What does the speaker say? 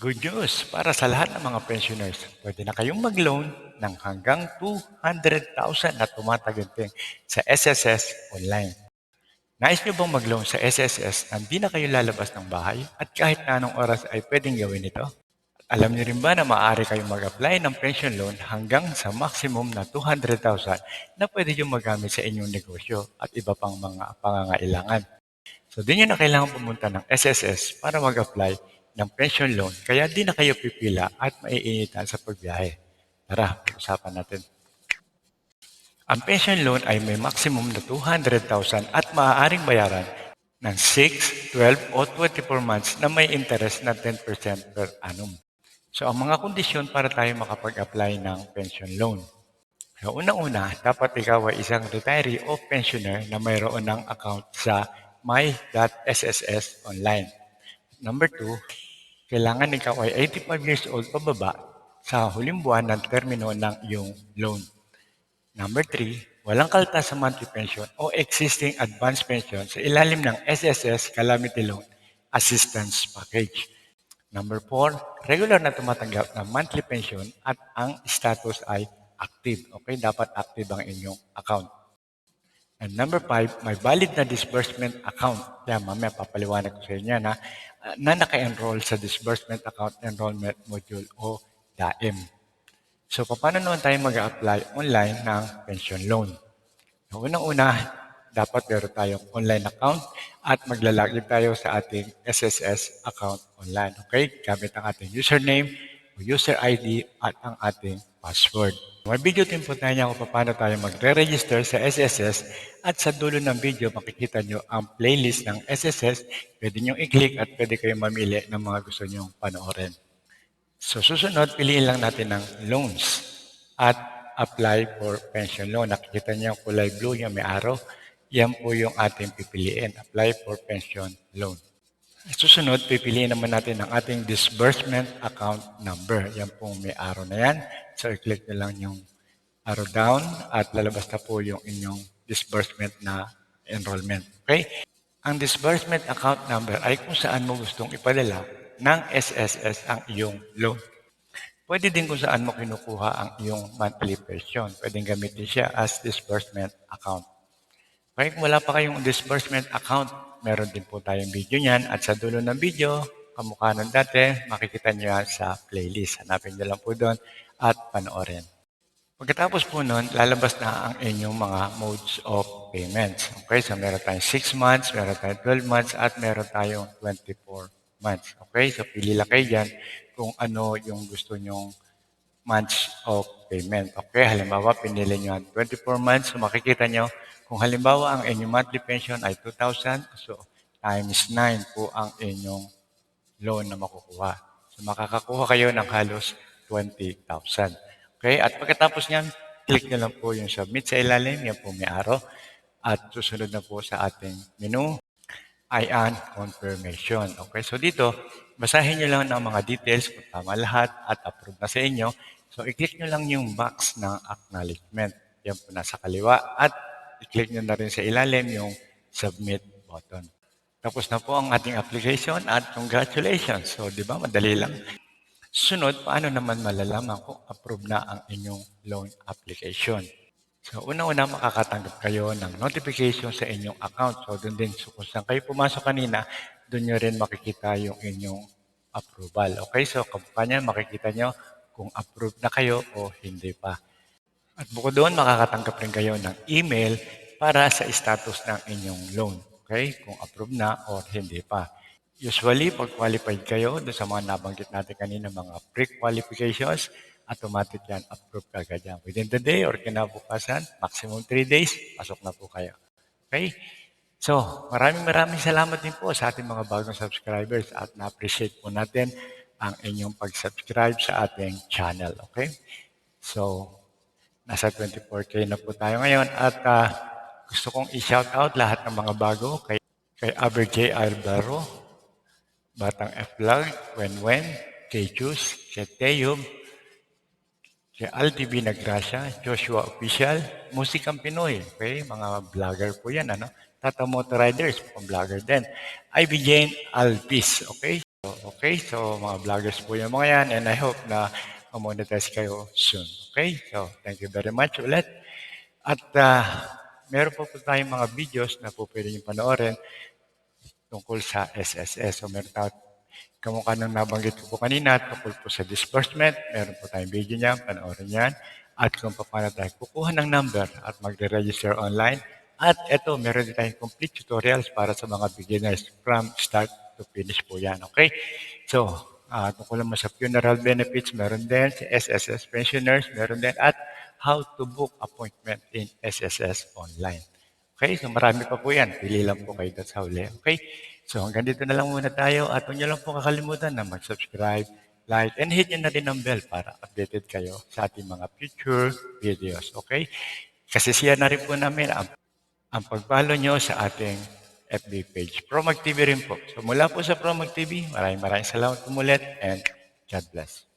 Good news para sa lahat ng mga pensioners. Pwede na kayong mag-loan ng hanggang 200,000 na tumataginting sa SSS online. Nais nyo bang mag-loan sa SSS na hindi na kayo lalabas ng bahay at kahit na anong oras ay pwedeng gawin ito? Alam nyo rin ba na maaari kayong mag-apply ng pension loan hanggang sa maximum na 200,000 na pwede nyo magamit sa inyong negosyo at iba pang mga pangangailangan? So, di nyo na kailangan pumunta ng SSS para mag-apply ng pension loan kaya di na kayo pipila at maiinitan sa pagbiyahe. Tara, usapan natin. Ang pension loan ay may maximum na 200,000 at maaaring bayaran ng 6, 12 o 24 months na may interest na 10% per annum. So ang mga kondisyon para tayo makapag-apply ng pension loan. So unang-una, dapat ikaw ay isang retiree o pensioner na mayroon ng account sa my.sss online. Number two, kailangan ikaw ay 85 years old pababa sa huling buwan ng termino ng iyong loan. Number three, walang kaltas sa monthly pension o existing advance pension sa ilalim ng SSS Calamity Loan Assistance Package. Number four, regular na tumatanggap ng monthly pension at ang status ay active. Okay, dapat active ang inyong account. And number five, may valid na disbursement account. Kaya mamaya papaliwanag ko sa inyo na, uh, na naka-enroll sa disbursement account enrollment module o DAEM. So, paano naman tayo mag-apply online ng pension loan? So, unang-una, dapat meron tayong online account at maglalagin tayo sa ating SSS account online. Okay? Gamit ang ating username, user ID at ang ating password. May video din po tayo kung paano tayo magre-register sa SSS at sa dulo ng video makikita nyo ang playlist ng SSS. Pwede nyo i-click at pwede kayong mamili ng mga gusto nyo panoorin. So susunod, piliin lang natin ng loans at apply for pension loan. Nakikita niyo yung kulay blue, yung may arrow. Yan po yung ating pipiliin. Apply for pension loan. Susunod, pipiliin naman natin ang ating disbursement account number. Yan po may arrow na yan. So, i-click nyo lang yung arrow down at lalabas na po yung inyong disbursement na enrollment. Okay? Ang disbursement account number ay kung saan mo gustong ipadala ng SSS ang iyong loan. Pwede din kung saan mo kinukuha ang iyong monthly pension. Pwedeng gamitin siya as disbursement account. Kung wala pa kayong disbursement account, meron din po tayong video niyan. At sa dulo ng video, kamukha ng dati, makikita niyo yan sa playlist. Hanapin niyo lang po doon at panoorin. Pagkatapos po nun, lalabas na ang inyong mga modes of payments. Okay, so meron tayong 6 months, meron tayong 12 months, at meron tayong 24 months. Okay? So, pili lang kayo dyan kung ano yung gusto nyong months of payment. Okay? Halimbawa, pinili nyo ang 24 months. So, makikita nyo, kung halimbawa ang inyong monthly pension ay 2,000, so times 9 po ang inyong loan na makukuha. So, makakakuha kayo ng halos 20,000. Okay? At pagkatapos niyan, click nyo lang po yung submit sa ilalim. Yan po may arrow. At susunod na po sa ating menu ay an confirmation. Okay, so dito, basahin nyo lang ng mga details kung tama lahat at approve na sa inyo. So, i-click nyo lang yung box ng acknowledgement. Yan po nasa kaliwa. At i-click nyo na rin sa ilalim yung submit button. Tapos na po ang ating application at congratulations. So, di ba, madali lang. Sunod, paano naman malalaman kung approve na ang inyong loan application? So, una-una makakatanggap kayo ng notification sa inyong account. So, doon din, so, kung saan kayo pumasok kanina, doon nyo rin makikita yung inyong approval. Okay, so kamukha niya, makikita nyo kung approved na kayo o hindi pa. At bukod doon, makakatanggap rin kayo ng email para sa status ng inyong loan. Okay, kung approved na o hindi pa. Usually, pag qualified kayo doon sa mga nabanggit natin kanina, mga pre-qualifications, automatic yan, approve kagad yan. Within the day or kinabukasan, maximum 3 days, pasok na po kayo. Okay? So, maraming maraming salamat din po sa ating mga bagong subscribers at na-appreciate po natin ang inyong pag-subscribe sa ating channel. Okay? So, nasa 24K na po tayo ngayon at uh, gusto kong i-shout out lahat ng mga bago kay, kay Aber J. Albaro, Batang F. Vlog, Wen Wen, kay Juice, kay Teyub, Si LTV Nagrasya, Joshua Official, Musikang Pinoy. Okay, mga vlogger po yan. Ano? Tata Motor Riders, pang vlogger din. Ivy Jane Alpis. Okay, Okay, so mga vloggers po yung mga yan and I hope na monetize kayo soon. Okay, so thank you very much ulit. At ah, meron po po tayong mga videos na po pwede nyo panoorin tungkol sa SSS. So meron tayo kamukha ng nabanggit ko po kanina tungkol po sa disbursement. Meron po tayong video niya, panoorin yan. At kung paano tayo kukuha ng number at magre-register online. At ito, meron din tayong complete tutorials para sa mga beginners from start to finish po yan. Okay? So, ah tungkol naman sa funeral benefits, meron din. Sa SSS pensioners, meron din. At how to book appointment in SSS online. Okay, so marami pa po yan. Pili lang po kayo sa huli. Okay, so hanggang dito na lang muna tayo at huwag niyo lang po kakalimutan na mag-subscribe, like, and hit niyo na din ang bell para updated kayo sa ating mga future videos. Okay, kasi siya na rin po namin ang, ang pag-follow nyo sa ating FB page. Promag TV rin po. So mula po sa Promag TV, maraming maraming salamat po ulit and God bless.